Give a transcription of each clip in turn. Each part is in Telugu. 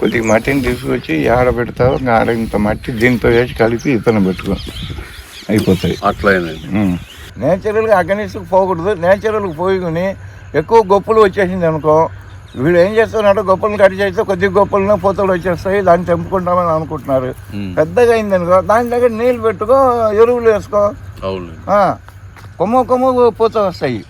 కొద్దిగా మట్టిని తీసుకొచ్చి ఆడ పెడతావు ఆడ ఇంత మట్టి దీంతో వేసి కలిపి ఇతను పెట్టుకో. అయిపోతాయి. అట్లయినండి. నేచురల్గా అగనిస్ట్కి పోకూడదు. నేచురల్కి పోయి ఎక్కువ గొప్పలు వచ్చేసింది అనుకో వీడు ఏం చేస్తున్నాడు గొప్పలను కట్ చేస్తే కొద్ది గొప్పలను పోతలు వచ్చేస్తాయి దాన్ని తెంపుకుంటామని అనుకుంటున్నారు. పెద్దగా అయింది అనుకో దాని దగ్గర నీళ్ళు పెట్టుకో ఎరువులు వేసుకో. కొమ్మ కొమ్మ పూత వస్తాయి.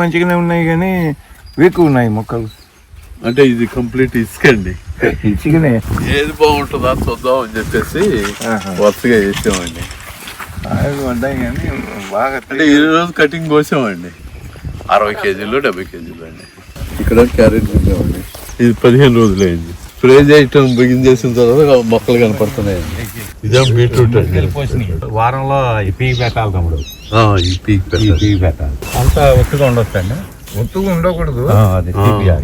మంచిగానే ఉన్నాయి కానీ వీక్ ఉన్నాయి మొక్కలు. అంటే ఇది కంప్లీట్ ఇసుకండి మంచిగానే ఏది బాగుంటుందా చూద్దాం అని చెప్పేసి. వరుసగా పడ్డాయి కానీ బాగా అంటే ఈ రోజు కటింగ్ కోసామండి. అరవై కేజీలు డెబ్బై కేజీలు అండి. ఇక్కడ క్యారెట్ పెట్టామండి ఇది పదిహేను రోజులు అయింది స్ప్రే చేయటం బిగిన్ చేసిన తర్వాత మొక్కలు కనపడుతున్నాయండి. ఇదే బీట్రూట్ అండి. వారంలో పీకి పెట్టాలి తమ్ముడు. ఈ పీక్ పెట్టాలి. పీకి పెట్టాలి. అంత ఒత్తుగా ఉండొచ్చండి? ఒత్తుగా ఉండకూడదు.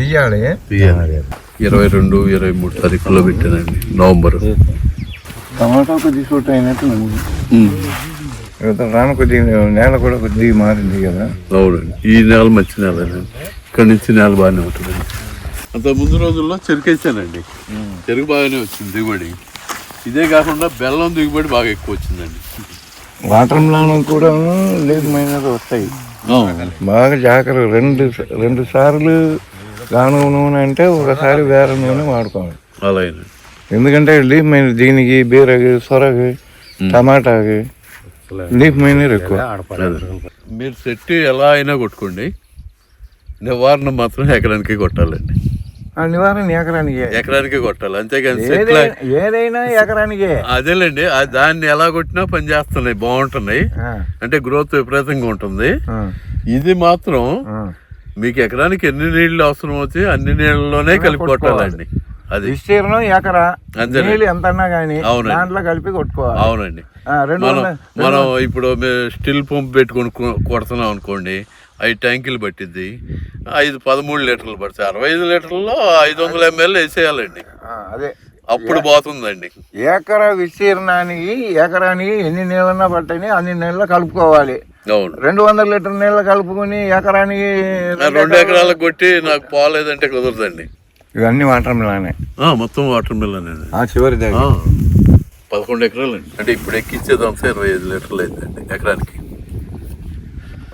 తీయాలి. తీయాలి. ఇరవై రెండు ఇరవై మూడు తారీఖులో పెట్టానండి నవంబర్. టమాటా కొద్ది సూట్ అయినట్టు రాను కొద్ది నేల కూడా కొద్దిగా మారింది కదా. అవునండి. ఈ నెల మంచి నెల ఇక్కడి నుంచి నెల బాగానే ఉంటుందండి అంత ముందు రోజుల్లో చెరుకేసానండి. చెరుకు బాగానే వచ్చింది దిగుబడి. ఇదే కాకుండా బెల్లం దిగుబడి బాగా ఎక్కువ వచ్చిందండి. వాటర్ మిలాన్ కూడా లేదు మైనది వస్తాయి. బాగా జాగ్రత్త రెండు రెండు సార్లు గానుగ నూనె అంటే ఒకసారి వేరే నూనె వాడుకోవాలి. ఎందుకంటే లీఫ్ మైనర్ దీనికి బీరకి సొరకి టమాటాకి లీఫ్ మైనర్ ఎక్కువ. మీరు సెట్ ఎలా అయినా కొట్టుకోండి. నివారణ మాత్రం ఎకరానికి కొట్టాలండి. నివారణ ఎకరానికి ఎకరానికి కొట్టాలి. అంతేగాని ఏదైనా ఎకరానికే అదేలేండి దాన్ని ఎలా కొట్టినా పని చేస్తున్నాయి బాగుంటున్నాయి. అంటే గ్రోత్ విపరీతంగా ఉంటుంది. ఇది మాత్రం. మీకు ఎకరానికి ఎన్ని నీళ్ళు అవసరం అవుతాయి అన్ని నీళ్ళలోనే కలిపి కొట్టాలండి. అది. విస్తీర్ణం ఎకరా. నీళ్ళు ఎంత అన్నా కానీ. దాంట్లో కలిపి కొట్టుకోవాలి. అవునండి. మనం ఇప్పుడు స్టిల్ పంప్ పెట్టుకొని కొడుతున్నాం అనుకోండి ఐదు ట్యాంకులు పట్టిద్ది. ఐదు పదమూడు లీటర్లు పడతాయి అరవై ఐదు లీటర్లలో ఐదు వందల ఎంఎల్ వేసేయాలండి. ఆ, అదే. అప్పుడు పోతుందండి ఎకరా విస్తీర్ణానికి ఎకరానికి ఎన్ని నీళ్ళన్నా పట్టని అన్ని నీళ్ళు కలుపుకోవాలి. అవును. రెండు వందల లీటర్ నీళ్ళు కలుపుకొని ఎకరానికి రెండు ఎకరాలకు కొట్టి నాకు పోలేదంటే కుదరదండి. ఇవన్నీ వాటర్ మిలానే ఆ, మొత్తం వాటర్ మిల్లన్ చివరి పదకొండు ఎకరాలు అండి అంటే ఇప్పుడు ఎక్కించేదంతా ఇరవై ఐదు లీటర్లు అయిందండి ఎకరానికి.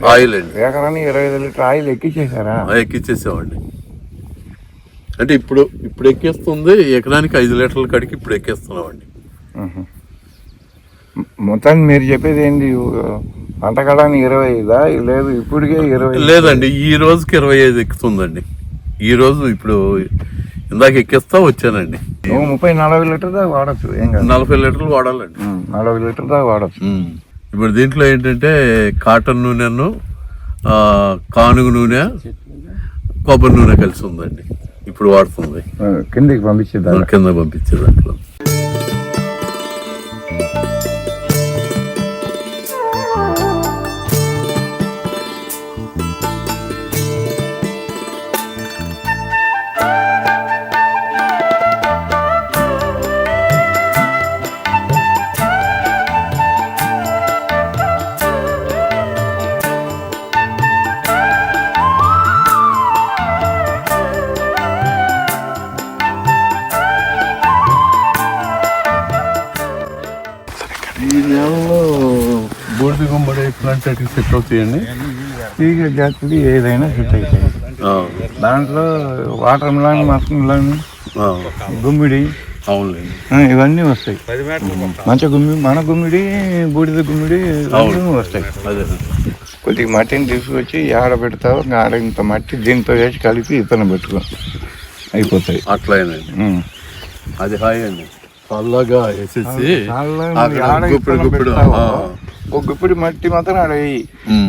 ఆయిల్ అండి. ఎకరానికి ఇరవై ఐదు లీటర్ ఆయిల్ ఎక్కించేశారా ఆ, ఎక్కించేసామండి అంటే ఇప్పుడు ఇప్పుడు ఎక్కిస్తుంది ఎకరానికి ఐదు లీటర్ల కడికి ఇప్పుడు ఎక్కిస్తున్నామండి. మొత్తానికి మీరు చెప్పేది ఏంటి? పంట కడానికి ఇరవై ఐదా? లేదు ఇప్పటికే ఇరవై లేదండి ఈ రోజుకి ఇరవై ఐదు ఎక్కుతుందండి. ఈ రోజు ఇప్పుడు ఇందాక ఎక్కిస్తా వచ్చానండి. ముప్పై నలభై లీటర్ దాకా వాడచ్చు నలభై లీటర్లు వాడాలండి. నలభై లీటర్ దాకా వాడచ్చు. ఇప్పుడు దీంట్లో ఏంటంటే కాటన్ నూనెను కానుగ నూనె కొబ్బరి నూనె కలిసి ఉందండి. ఇప్పుడు వాడుతుంది. కిందికి పంపించేద్దాం కింద పంపించే దాంట్లో. బూడిద గుమ్మడి ప్లాంట్ సెట్ అవుతాయండి. తీగ జాతిది ఏదైనా సెట్ అవుతాయి. ఆ, దాంట్లో వాటర్ మిలాన్ మస్క్ మిలాన్ ఆ, గుమ్మిడి ఇవన్నీ వస్తాయి. మంచి గుమ్మి మన గుమ్మిడి బూడిద గుమ్మిడి వస్తాయి. కొద్దిగా మట్టిని తీసుకొచ్చి ఆడ పెడతావు ఆడ ఇంత మట్టి దీంతో వేసి కలిపి ఇతను పెట్టుకో. అయిపోతాయి. అట్లయినండి ఉమ్. అది హాయ్ అండి. చల్లగా వేసేసి గుప్పిడి గుప్పిడి. ఒక గుప్పిడి మట్టి మాత్రం ఆడ వేయి.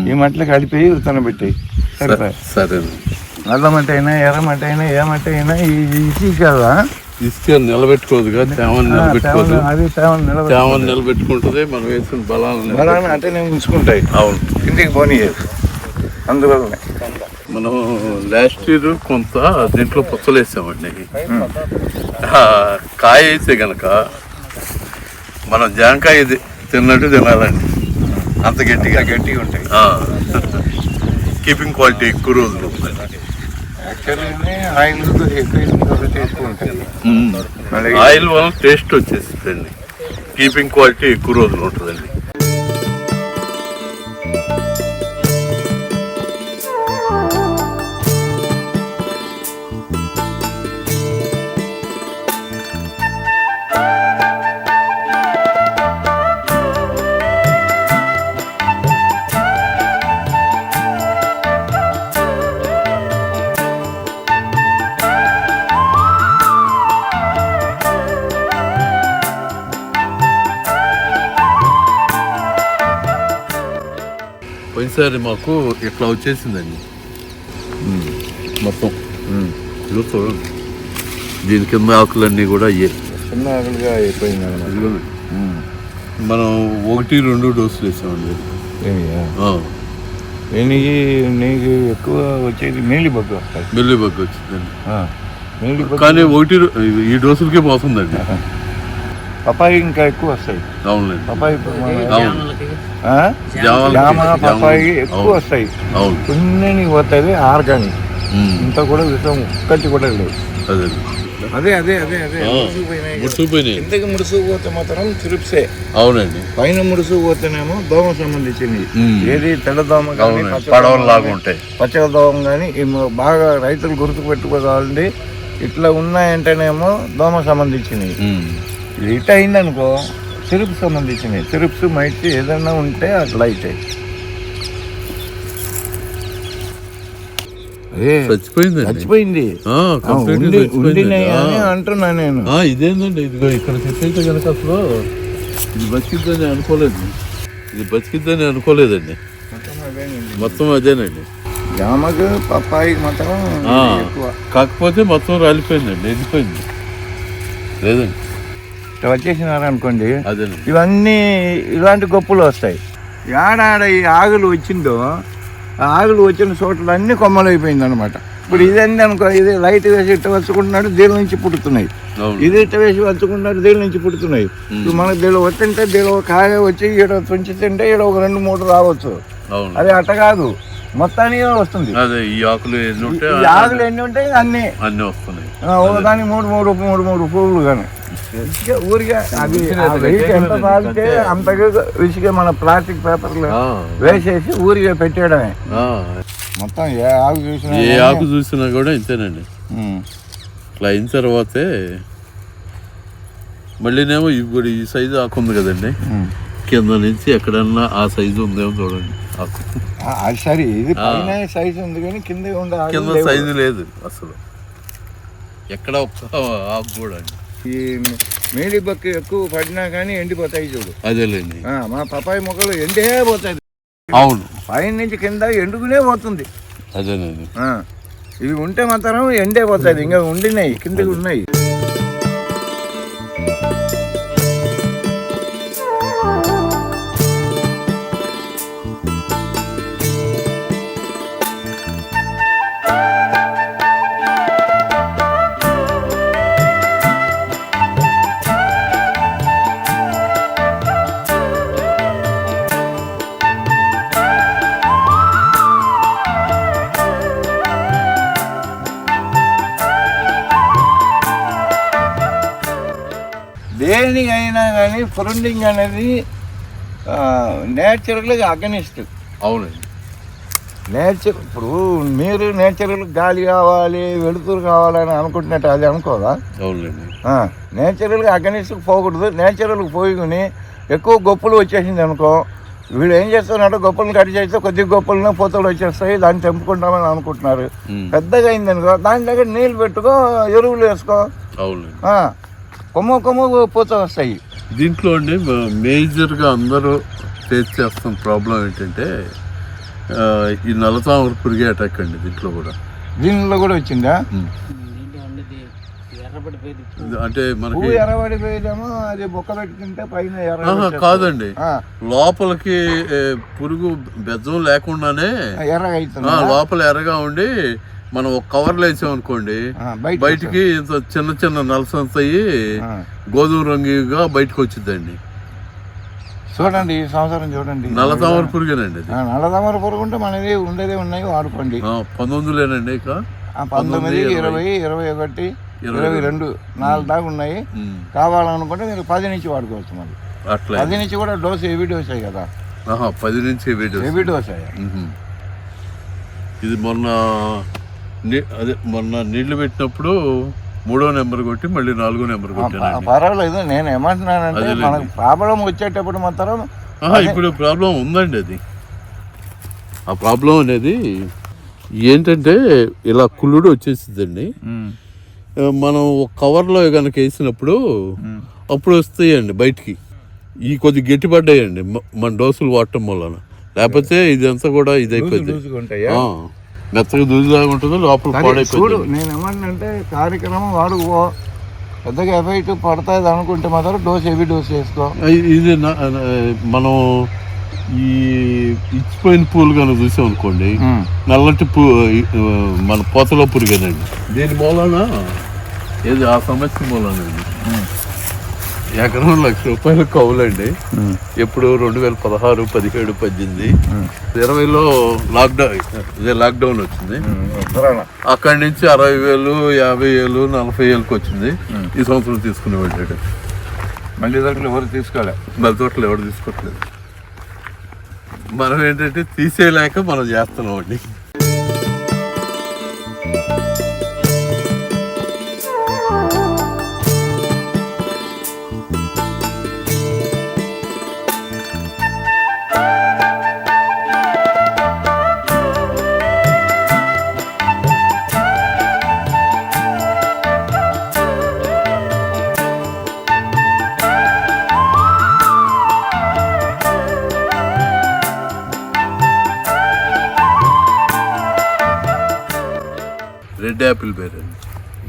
ఈ మట్టిలో కలిపి పెట్టాయి. సరిపోయి? సరేనండి నల్ల మట్టి అయినా ఎర్ర మట్టి అయినా ఏ మట్టి అయినా ఈ ఇసి కదా? ఇసుక నిలబెట్టుకోదుగా తేమని నిలబెట్టుకోదు. అది తేమని తేమని నిలబెట్టుకుంటుంది మనం వేసిన బలాలను బలాన్ని అంటే నేను ఉంచుకుంటాయి. అవును. కిందికి పోనీయదు. అందువల్లనే. మనం లాస్ట్ ఇయర్ కొంత దీంట్లో పుచ్చలు వేసామండి. ఆ, కాయ వేస్తే గనక మనం జాంకాయ ఇది తిన్నట్టు తినాలండి. అంత గట్టిగా. గట్టిగా ఉంటాయి. కీపింగ్ క్వాలిటీ ఎక్కువ రోజులు ఆయిల్ వల్ల టేస్ట్ వచ్చేస్తుందండి కీపింగ్ క్వాలిటీ ఎక్కువ రోజులు ఉంటుందండి. పోయినసారి మాకు ఇట్లా వచ్చేసిందండి మొత్తం. చూడండి. దీని కింద ఆకులన్నీ కూడా అయ్యే చిన్న ఆకులుగా అయిపోయింది. మనం ఒకటి రెండు డోసులు వేసామండి. ఆ, నీకు నీకు ఎక్కువ వచ్చేది మేలి బగ్గు వస్తాయి మెల్లి బగ్గు వచ్చిందండి కానీ ఒకటి ఈ డోసులకే పోతుందండి. పపాయి ఇంకా ఎక్కువ వస్తాయి. అవునులేండి. పపాయి అవును జామ పపాయి ఎక్కువ అవును. వస్తాయి. కొన్ని పోతుంది ఆర్గానిక్. ఇంత కూడా విషయం ఒక్కటి కూడా లేదు. అదే. అదే అదే అదే. ముడుచుకుపోయినాయి కిందకి ముడుసుకుపోతే మాత్రం చిరుప్సే అవునండి. పైన ముడుసుకుపోతేనేమో దోమ సంబంధించింది. ఏది తెల్లదోమ కానీ పడవలాగా దోమ ఉంటాయి. కానీ, పచ్చ దోమ కానీ బాగా రైతులు గుర్తు పెట్టుకోవాలండి ఇట్లా ఉన్నాయంటేనేమో దోమ సంబంధించినవి. ఇట్ అయిందనుకో సిరుపు సంబంధించినవి. సిరుప్స్ మైట్స్ ఏదైనా ఉంటే అట్లా అవుతాయి చచ్చిపోయింది. ఆ. అంటున్నా నేను. ఆ, ఇదేందండి? ఇదిగో ఇక్కడ చెప్పైతే కనుక అసలు ఇది బతికిద్దని అనుకోలేదు. ఇది బతికిద్దని అనుకోలేదండి. మొత్తం అదేనండి. జామకు పప్పాయికి మాత్రం కాకపోతే మొత్తం రాలిపోయిందండి ఎండిపోయింది. లేదండి. ఇట్లా వచ్చేసినారు అనుకోండి ఇవన్నీ ఇలాంటి గొప్పలు వస్తాయి. ఏడాడ ఈ ఆగులు వచ్చిందో ఆ ఆగులు వచ్చిన చోట్ల అన్ని కొమ్మలు అయిపోయింది అనమాట ఇప్పుడు ఇదేంటి అనుకో ఇది లైట్ వేసి ఇట్ట వచ్చుకుంటున్నాడు దీని నుంచి పుడుతున్నాయి ఇది ఇట్ట వేసి వచ్చుకుంటున్నాడు దీని నుంచి పుడుతున్నాయి ఇప్పుడు మనకు దీని వచ్చింటే దీని ఒక కాయ వచ్చి ఈడ తుంచి తింటే ఈడ ఒక రెండు మూడు రావచ్చు. అది అట్ట కాదు. మొత్తానికి వస్తుంది. ఈ ఆకులు ఎన్ని ఉంటే ఈ ఆకులు ఎన్ని ఉంటాయి అన్నీ. అన్నీ వస్తున్నాయి. ఒకదానికి మూడు మూడు మూడు మూడు పువ్వులు కానీ. ఊరిగా అది ఎంత తాగితే అంతగా విసిగా మన ప్లాస్టిక్ పేపర్లు వేసేసి ఊరిగా పెట్టేయడమే. ఆ. మొత్తం ఏ ఆకు చూసినా ఏ ఆకు చూసినా కూడా ఇంతేనండి. ఇట్లా అయిన తర్వాతే మళ్ళీనేమో ఇప్పుడు ఈ సైజు ఆకు ఉంది కదండి. కింద నుంచి ఎక్కడన్నా ఆ సైజు ఉందేమో చూడండి ఆకు. అది సరే ఇది పైన సైజు ఉంది కానీ కింద ఆకులు కింద. సైజు లేదు అసలు. ఎక్కడ ఒక్క ఆకు కూడా అండి. ఈ మేడి బక్క ఎక్కువ పడినా కానీ ఎండిపోతాయి చూడు. అదేలేండి. ఆ, మా పపాయి మొక్కలు ఎండే పోతాయి. అవును. పైన నుంచి కింద ఎండుకునే పోతుంది. అదేనండి. ఆ, ఇవి ఉంటే మాత్రం ఎండే పోతుంది ఇంకా ఉండినాయి కిందకి ఉన్నాయి. కానీ ఫ్రెండింగ్ అనేది నేచురల్గా అగనిస్ట్. అవునండి. నేచర్ ఇప్పుడు మీరు నేచురల్ గాలి కావాలి వెలుతురు కావాలని అనుకుంటున్నట్టు అది అనుకోదా అవునండి నేచురల్గా అగనిస్ట్కి పోకూడదు. నేచురల్కి పోయి ఎక్కువ గొప్పలు వచ్చేసింది అనుకో వీడు ఏం చేస్తున్నాడు గొప్పలను కట్ చేస్తే కొద్ది గొప్పలను పోతలు వచ్చేస్తాయి దాన్ని తెంపుకుంటామని అనుకుంటున్నారు. పెద్దగా అయింది అనుకో దాని దగ్గర నీళ్ళు పెట్టుకో ఎరువులు వేసుకో. కొమ్మ కొమ్మ పూత వస్తాయి. దీంట్లో అండి మేజర్గా అందరూ ఫేస్ చేస్తున్న ప్రాబ్లం ఏంటంటే ఈ నల్లతామర పురిగే అటాక్ అండి దీంట్లో కూడా. దీనిలో కూడా వచ్చిందా? అంటే మనకి ఎర్రబడిపోయేదేమో అది బొక్క పెట్టుకుంటే పైన ఎర్ర కాదండి. లోపలికి పురుగు బెజ్జం లేకుండానే ఎర్రగా అవుతుంది? లోపల ఎర్రగా ఉండి మనం ఒక కవర్లో వేసాం అనుకోండి ఆ, బయట బయటికి ఇంత చిన్న చిన్న నలసంత. గోధుమ రంగుగా బయటకు వచ్చిందండి చూడండి ఈ సంవత్సరం చూడండి. నల్ల తామర పురుగేనండి నల్లదమర పురుగు ఉంటే మనది ఉండేదే ఉన్నాయి వాడుకోండి. పంతొమ్మిదిలేనండి ఇక? పంతొమ్మిది ఇరవై. ఇరవై ఒకటి ఇరవై రెండు. నాలుగు దాకా ఉన్నాయి. కావాలనుకుంటే మీరు పది నుంచి వాడుకోవచ్చు మళ్ళీ. అట్లా పది నుంచి కూడా డోస్ హెవీ డోస్ అయ్యి కదా. పది నుంచి హెవీ డోస్. అయ్యా ఇది మొన్న అదే మొన్న నీళ్ళు పెట్టినప్పుడు మూడో నెంబర్ కొట్టి మళ్ళీ నాలుగో నెంబర్ కొట్టానండి. పర్వాలేదు. నేను ఏమంటున్నానంటే. మనకు ప్రాబ్లం వచ్చేటప్పుడు మాత్రం ఇప్పుడు ప్రాబ్లం ఉందండి అది. ఆ ప్రాబ్లం అనేది ఏంటంటే ఇలా కుళ్ళుడు వచ్చేసిందండి మనం ఒక కవర్లో కనుక వేసినప్పుడు అప్పుడు వస్తాయండి బయటికి. ఈ కొద్ది గట్టిపడ్డాయండి. మన డోసులు వాడటం వలన. లేకపోతే ఇదంతా కూడా ఇది అయిపోయింది మెత్తగా దూదిలాగా ఉంటుంది లోపల చూడు పాడైపోయింది. నేను ఏమంటున్నానంటే కార్యక్రమం వాడుకో. పెద్దగా ఎఫెక్ట్ పడుతుంది అనుకుంటే మాత్రం డోస్ హెవీ డోస్ వేసుకో ఇది నా- నా- మనం ఈ ఇచ్చిపోయిన పూలు కనుక చూసాం అనుకోండి నల్లటి పూ ఈ- మన పోతలో పురిగేనండి. దీని మూలన ఏది? ఆ సమస్య మూలనండి ఎకరం లక్ష రూపాయలు కవులండి. ఎప్పుడు రెండు వేల పదహారు పదిహేడు పద్దెనిమిది ఇరవైలో లాక్డౌన్ ఇదే లాక్డౌన్ వచ్చింది. అక్కడి నుంచి అరవై వేలు యాభై వేలు నలభై వేలకు వచ్చింది. ఈ సంవత్సరం తీసుకుని వెళ్ళాడు మళ్ళీ దాంట్లో ఎవరు తీసుకోలే? మరి తోటలు ఎవరు తీసుకోవట్లేదు మనం ఏంటంటే తీసేయలేక మనం చేస్తున్నాం అండి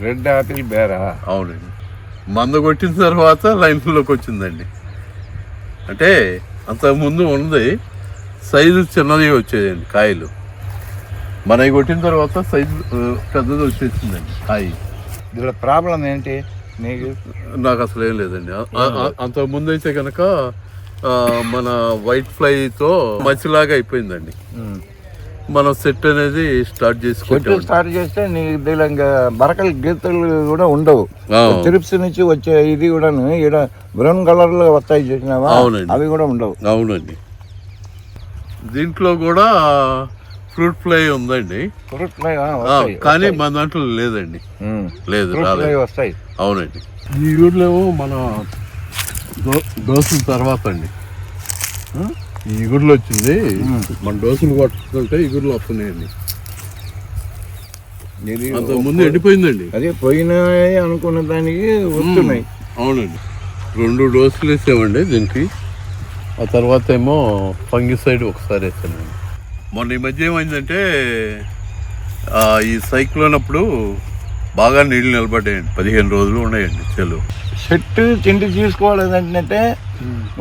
రెడ్ ఆపిల్ బేరా? అవునండి. మంద కొట్టిన తర్వాత లైన్లోకి వచ్చిందండి. అంటే అంతకుముందు ఉంది సైజు చిన్నది వచ్చేదండి కాయలు. మనవి కొట్టిన తర్వాత సైజు పెద్దది వచ్చేసిందండి కాయ. దీనిలో ప్రాబ్లం ఏంటి నీకు నాకు అసలు ఏం లేదండి. ఆ- ఆ- అంతకు ముందు అయితే కనుక మన వైట్ ఫ్లైతో మచ్చిలాగా అయిపోయిందండి. మనం సెట్ అనేది స్టార్ట్ చేసుకుంటాం. స్టార్ట్ చేస్తే ఇంకా బరకలు గీతలు కూడా ఉండవు. ఆ. త్రిప్స్ నుంచి వచ్చే ఇది కూడా ఇక్కడ బ్రౌన్ కలర్లో వస్తాయి చూసినావా? అవునండి. అవి కూడా ఉండవు. అవునండి. దీంట్లో కూడా ఫ్రూట్ ఫ్లై ఉందండి. ఫ్రూట్ ఫ్లై కానీ మన దాంట్లో లేదండి. లేదు ఫ్రూట్ ఫ్లై రాలేదు వస్తాయి. అవునండి. ఈ ఊర్లో మన దో- దోసుల తర్వాత అండి? ఈ వచ్చింది. మన డోసులు కొట్టుకుంటే ఇగుర్లు వస్తున్నాయండి. అంత ముందు ఎండిపోయిందండి. అదే పోయినాయి అనుకున్న దానికి వస్తున్నాయి. అవునండి. రెండు డోసులు వేసామండి దీనికి. ఆ తర్వాత ఏమో ఫంగిసైడ్ ఒకసారి వేసానండి. మొన్న ఈ మధ్య ఏమైందంటే ఈ సైక్లోన్ అప్పుడు బాగా నీళ్ళు నిలబడ్డాయండి పదిహేను రోజులు ఉన్నాయండి చెలు చెట్టు తిండి తీసుకోలేదంటే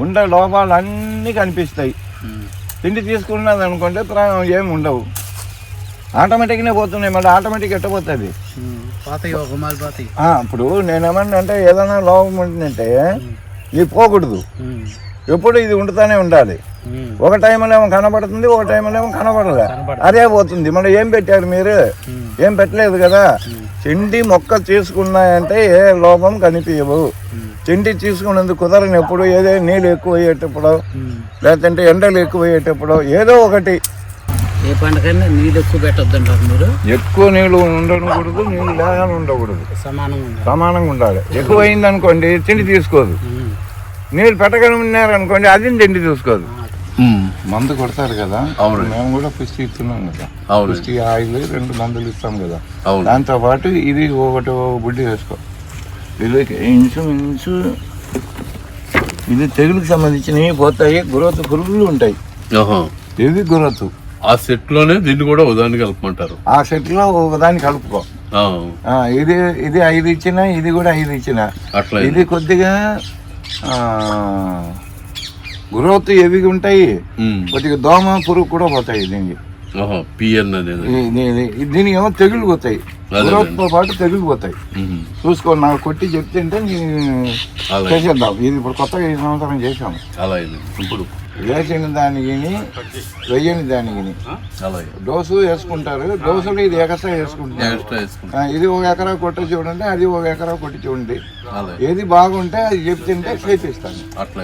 ఉండే లోపాలు అన్నీ కనిపిస్తాయి. తిండి తీసుకున్నది అనుకుంటే ప్రాణం ఏమి ఉండవు. ఆటోమేటిక్నే పోతున్నాయి. మళ్ళీ ఆటోమేటిక్ ఎట్టపోతుంది ఇప్పుడు నేనేమన్నా అంటే ఏదైనా లోపం ఉంటుందంటే ఇది పోకూడదు. ఎప్పుడు ఇది ఉంటుతానే ఉండాలి. ఒక టైంలో ఏమో కనబడుతుంది ఒక టైంలో ఏమో కనబడలే అదే పోతుంది. మళ్ళీ ఏం పెట్టారు మీరు? ఏం పెట్టలేదు కదా? తిండి మొక్క తీసుకున్నాయంటే ఏ లోపం కనిపించవు. తిండి తీసుకున్నందుకు కుదరనప్పుడు ఏదో నీళ్ళు ఎక్కువ అయ్యేటప్పుడు లేదంటే ఎండలు ఎక్కువ అయ్యేటప్పుడు ఏదో ఒకటి. ఏ పంటకైనా నీళ్ళు ఎక్కువ పెట్టొద్దు అంటారు మీరు? ఎక్కువ నీళ్ళు ఉండకూడదు నీళ్ళు లేదని ఉండకూడదు. సమానంగా ఉండాలి. సమానంగా ఉండాలి. ఎక్కువ అయింది అనుకోండి తిండి తీసుకోదు నీళ్ళు పెట్టగలిగినారనుకోండి అది తిండి తీసుకోదు మందు కొడతారు కదా అవునండి. మేము కూడా పుష్టి ఇస్తున్నాం కదా. పుష్టి ఆయిల్ రెండు మందులు ఇస్తాం కదా. అవును. దాంతో పాటు ఇది ఒకటి ఒక బుడ్డి వేసుకో. ఇది ఇన్సూరెన్స్ ఇది తెగులుకి సంబంధించినవి పోతాయి గ్రోత్ పురుగులు ఉంటాయి. ఇది గ్రోత్? ఆ సెట్లోనే దీన్ని కూడా ఉదాహరణ కలపమంటారు ఆ సెట్లో ఒకదాన్ని కలుపుకో. ఆ, ఆ, ఇది ఇది ఐదు ఇచ్చిన ఇది కూడా ఐదు ఇచ్చిన. అట్లా ఇది కొద్దిగా గ్రోత్ ఎవిగా ఉంటాయి. కొద్దిగా దోమ పురుగు కూడా పోతాయి దీనికి. పిఎన్ దీనికి ఏమో తెగులు పోతాయి. అదే. గ్రోత్తో పాటు తెగులు పోతాయి. ఉమ్. చూసుకో నాకు కొట్టి చెప్తుంటే నేను. చేసేద్దాం ఇది ఇప్పుడు కొత్తగా ఈ సంవత్సరం చేసాము ఇప్పుడు వేసిన దానికి వెయ్యని దానికి డోసు వేసుకుంటారు. డోసులు ఇది ఎక్స్ట్రా వేసుకుంటారు. ఇది ఒక ఎకరా కొట్టి చూడండి అది ఒక ఎకరా కొట్టి చూడండి. ఏది బాగుంటే అది చెప్తుంటే చేపిస్తాను. అట్లా